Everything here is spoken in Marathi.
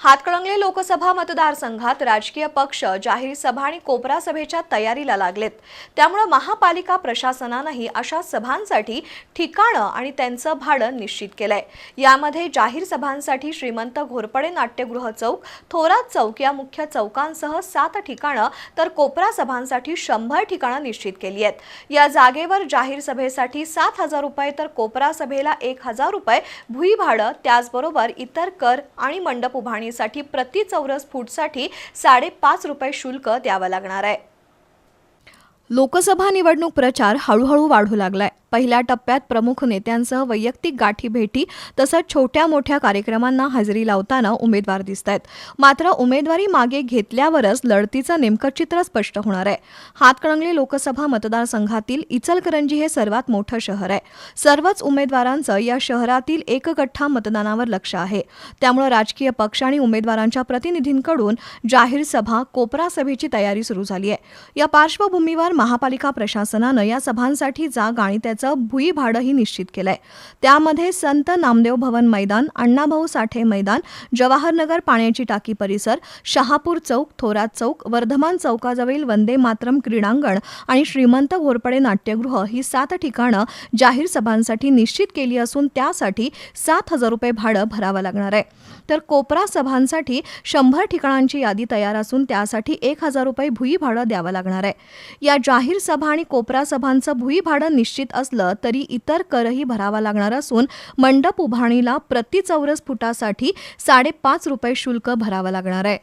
हातकळंगले लोकसभा मतदारसंघात राजकीय पक्ष जाहीर सभा आणि कोपरा सभेच्या तयारीला लागलेत. त्यामुळे महापालिका प्रशासनानंही अशा सभांसाठी ठिकाणं आणि त्यांचं भाडं निश्चित केलंय. यामध्ये जाहीर सभांसाठी श्रीमंत घोरपडे नाट्यगृह चौक थोरात चौक या मुख्य चौकांसह सात ठिकाणं तर कोपरा सभांसाठी शंभर ठिकाणं निश्चित केली आहेत. या जागेवर जाहीर सभेसाठी सात हजार रुपये तर कोपरा सभेला एक हजार रुपये भुईभाडं त्याचबरोबर इतर कर आणि मंडप पाणीसाठी प्रति चौरस फूटसाठी साडेपाच रुपये शुल्क द्यावं लागणार आहे. लोकसभा निवडणूक प्रचार हळूहळू वाढू लागलाय. पहिल्या टप्प्यात प्रमुख नेत्यांसह वैयक्तिक गाठी भेटी तसंच छोट्या मोठ्या कार्यक्रमांना हजेरी लावताना उमेदवार दिसत आहेत मात्र उमेदवारी मागे घेतल्यावरच लढतीचं नेमकं चित्र स्पष्ट होणार आहे. हातकणंगले लोकसभा मतदारसंघातील इचलकरंजी हे सर्वात मोठं शहर आहे. सर्वच उमेदवारांचं या शहरातील एकगठ्ठा मतदानावर लक्ष आहे. त्यामुळे राजकीय पक्ष आणि उमेदवारांच्या प्रतिनिधींकडून जाहीर सभा कोपरा सभेची तयारी सुरू झाली आहे. या पार्श्वभूमीवर महापालिका प्रशासनानं या सभांसाठी जाग आणि त्याचं भुई भाडंही निश्चित केलंय. त्यामध्ये संत नामदेव भवन मैदान अण्णाभाऊ साठे मैदान जवाहरनगर पाण्याची टाकी परिसर शहापूर चौक थोरात चौक वर्धमान चौकाजवळील वंदे मातरम क्रीडांगण आणि श्रीमंत घोरपडे नाट्यगृह ही सात ठिकाणं जाहीर सभांसाठी निश्चित केली असून त्यासाठी सात हजार रुपये भाडं भरावं लागणार आहे. तर कोपरा सभांसाठी शंभर ठिकाणांची यादी तयार असून त्यासाठी एक हजार रुपये भुई भाडं द्यावं लागणार आहे. या जाहीर सभा आणि कोपरा सभांचं भुई भाडं निश्चित असलं तरी इतर करही भरावा लागणार असून मंडप उभारणीला प्रति चौरस फुटासाठी साडेपाच रुपये शुल्क भरावं लागणार आहे.